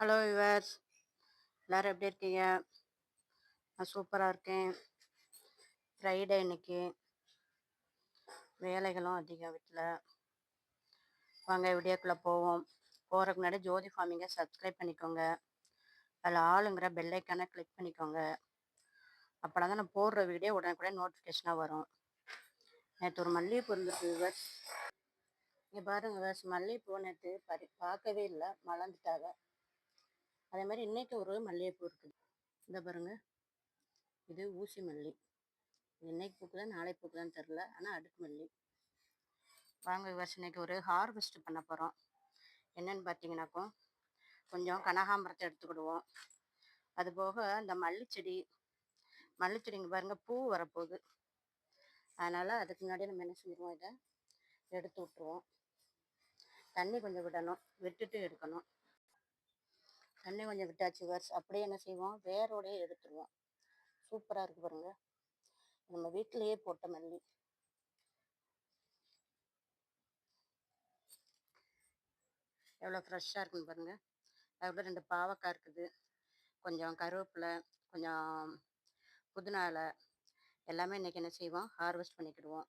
Hello yours எல்லோரும் எப்படி இருக்கீங்க? நான் சூப்பராக இருக்கேன். ஃப்ரைடே இன்னைக்கு. வேலைகளும் அதிகம் வீட்டில் வாங்க வீடியோக்குள்ளே போவோம். போகிறதுக்கு முன்னாடி ஜோதி ஃபார்மிங்கை சப்ஸ்கிரைப் பண்ணிக்கோங்க. அதில் ஆளுங்கிற பெல்லைக்கான கிளிக் பண்ணிக்கோங்க. அப்போனா தான் நான் போடுற வீடியோ உடனே நோட்டிஃபிகேஷனாக வரும். நேற்று ஒரு மல்லிகைப்பூ இருந்துச்சு யுவர்ஸ் இங்கே பாருங்க யுவர்ஸ் மல்லிகைப்பூ நேற்று பறி பார்க்கவே இல்லை. மலர்ந்துட்டாங்க. அதே மாதிரி இன்னைக்கு ஒரு மல்லிகைப்பூ இருக்குது. இந்த பாருங்க. இது ஊசி மல்லி. இன்னைக்கு பூக்குதான் நாளை பூக்குதான் தெரில. ஆனால் அடுக்கு மல்லி. வாங்க வருஷம் இன்னைக்கு ஒரு ஹார்வெஸ்ட் பண்ண போகிறோம் என்னன்னு பார்த்தீங்கன்னாக்கும் கொஞ்சம் கனகாம்பரத்தை எடுத்துக்கிடுவோம். அது போக இந்த மல்லிச்செடி மல்லிச்செடிங்க பாருங்கள் பூ வரப்போகுது. அதனால் அதுக்கு முன்னாடி நம்ம என்ன செஞ்சிருவோம் இதை எடுத்து விட்ருவோம் தண்ணி கொஞ்சம் விடணும். விட்டுட்டு எடுக்கணும். தண்ணி கொஞ்சம் விட்டாச்சு வர்ஸ் அப்படியே என்ன செய்வோம்? வேரோடையே எடுத்துருவோம். சூப்பராக இருக்கு பாருங்க. நம்ம வீட்டிலேயே போட்ட மல்லி. எவ்வளோ ஃப்ரெஷ்ஷாக இருக்குன்னு பாருங்கள் அதுக்கப்புறம் ரெண்டு பாவக்காய் இருக்குது. கொஞ்சம் கருவேப்பிலை கொஞ்சம் புதினா எல்லாமே இன்றைக்கி என்ன செய்வோம்? ஹார்வெஸ்ட் பண்ணிக்கிடுவோம்.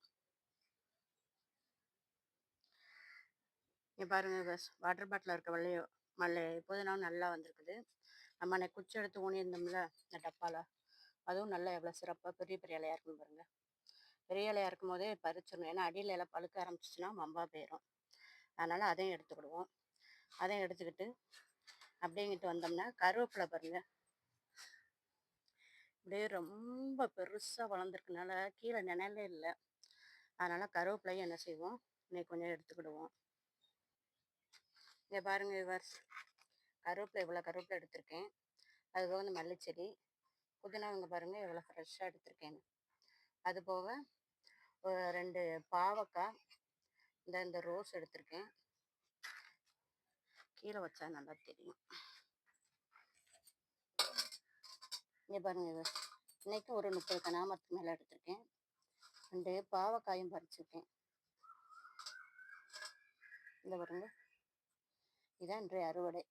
இங்கே பாருங்கள் வாட்டர் பாட்டில் இருக்க வெள்ளையோ மல்லை புதினாவும் நல்லா வந்திருக்குது. நம்ம அன்னைக்கு குச்சி எடுத்து ஊனியிருந்தோம்ல இந்த டப்பாவில் அதுவும் நல்லா எவ்வளோ சிறப்பாக பெரிய பெரிய இலையாக இருக்கும் பாருங்க. பெரிய இலையாக இருக்கும் போதே பறிச்சிடணும். ஏன்னா அடியில் இலை பழுக்க ஆரம்பிச்சிச்சுன்னா மம்பா போயிடும் அதனால் அதையும் எடுத்துக்கிடுவோம். அதையும் எடுத்துக்கிட்டு அப்படிங்கிட்டு வந்தோம்னா கருவேப்பிலை பாருங்க. அப்படியே ரொம்ப பெருசாக வளர்ந்துருக்கனால கீழே நினைலே இல்லை. அதனால் கருவேப்பிலையும் என்ன செய்வோம் இன்னைக்கு கொஞ்சம் எடுத்துக்கிடுவோம். இங்கே பாருங்க விவர்ஸ் கருவேப்பிலை இவ்வளோ கருவேப்பிலை எடுத்திருக்கேன். அது போக இந்த மல்லிச்செடி. புதினா இங்கே பாருங்கள் எவ்வளோ ஃப்ரெஷ்ஷாக எடுத்திருக்கேன். அது போக ஒரு ரெண்டு பாவக்காய். இந்த இந்த ரோஸ் எடுத்திருக்கேன். கீழே வச்சா நல்லா தெரியும். இங்கே பாருங்க இன்றைக்கும் ஒரு முப்பது கனாமரத்துக்கு மேலே எடுத்திருக்கேன். ரெண்டு பாவக்காயும் பறிச்சிருக்கேன். இந்த பாருங்கள் இதான் இன்றைய அறுவடை.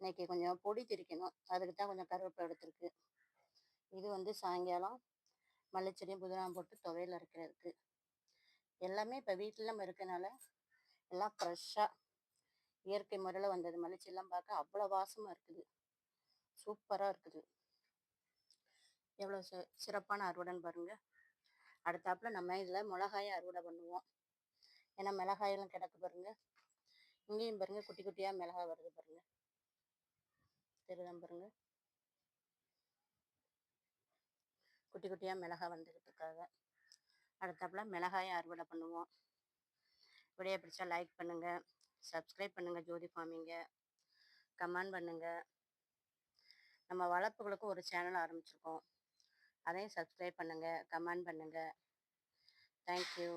இன்னைக்கு கொஞ்சம் பொடி திரிக்கணும். அதுக்கு தான் கொஞ்சம் கருவேப்பிலை எடுத்துருக்கு. இது வந்து சாயங்காலம் மல்லிச்செடியும் புதினாம் போட்டு துவையில் அரைக்கிறதுக்கு. எல்லாமே இப்போ வீட்டில் நம்ம இருக்கனால எல்லாம் ஃப்ரெஷ்ஷாக இயற்கை முறையில் வந்தது. மல்லிச்செடிலாம் பார்க்க அவ்வளோ வாசமாக இருக்குது. சூப்பராக இருக்குது. எவ்வளோ சி சிறப்பான அறுவடைன்னு பாருங்கள் அடுத்தாப்புல நம்ம இதில் மிளகாயை அறுவடை பண்ணுவோம். ஏன்னா மிளகாயெல்லாம் கிடக்கு பாருங்கள் இங்கேயும் பாருங்க குட்டி குட்டியாக மிளகா வருது பாருங்க. தெரியுதான் பாருங்க? குட்டி குட்டியாக மிளகா வந்துக்கிட்டு இருக்காங்க அடுத்தாப்புல மிளகாயை அறுவடை பண்ணுவோம். வீடியோ பிடிச்சா லைக் பண்ணுங்கள் சப்ஸ்கிரைப் பண்ணுங்கள் ஜோதி ஃபார்மிங்க. கமெண்ட் பண்ணுங்கள் நம்ம வளர்ப்புகளுக்கும் ஒரு சேனல் ஆரம்பிச்சிருக்கோம். அதையும் சப்ஸ்கிரைப் பண்ணுங்கள் கமெண்ட் பண்ணுங்கள் தேங்க்யூ